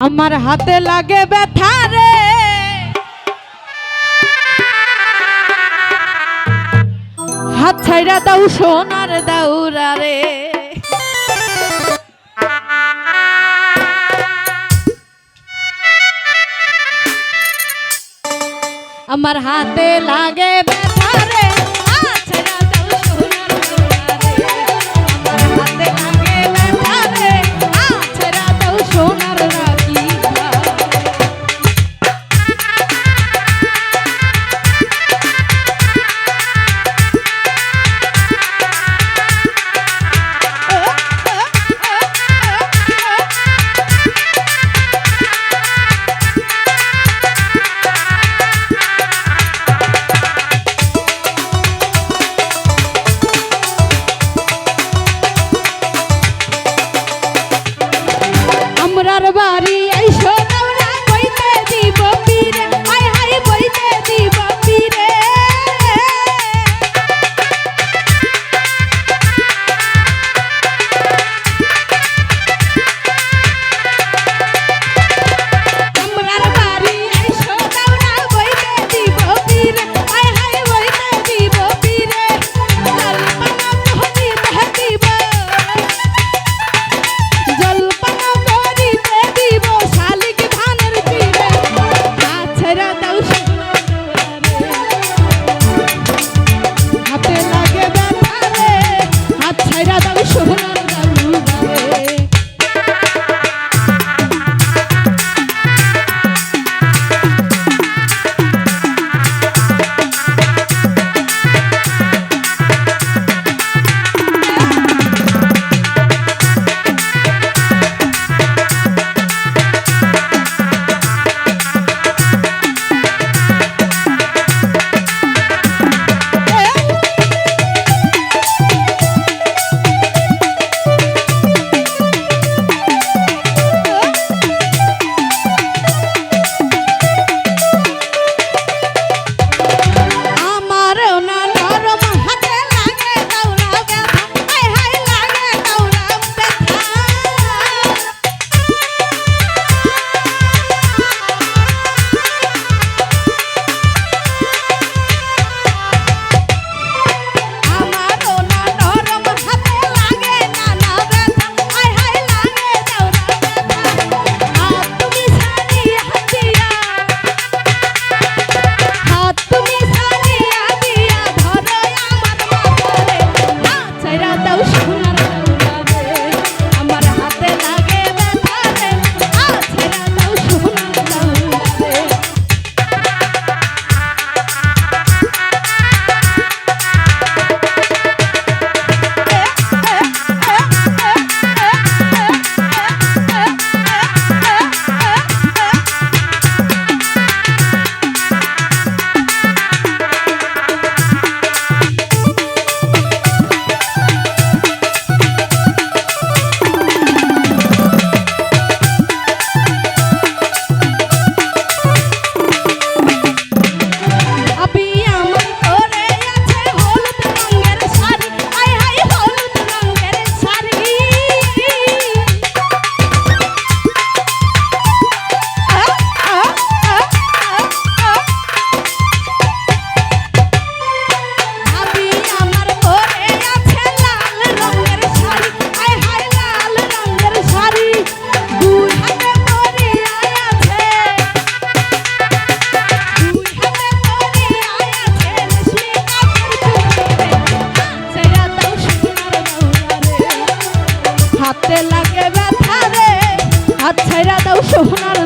আমার হাতে লাগে ব্যথা রে। হাত ছাইরা দাও সোনার দাউরা রে। আমার হাতে লাগে ব্যথা বাড়ি i Deixa eu হাতে লাগে ব্যথা রে। হাত ছাইরা দাও সোনার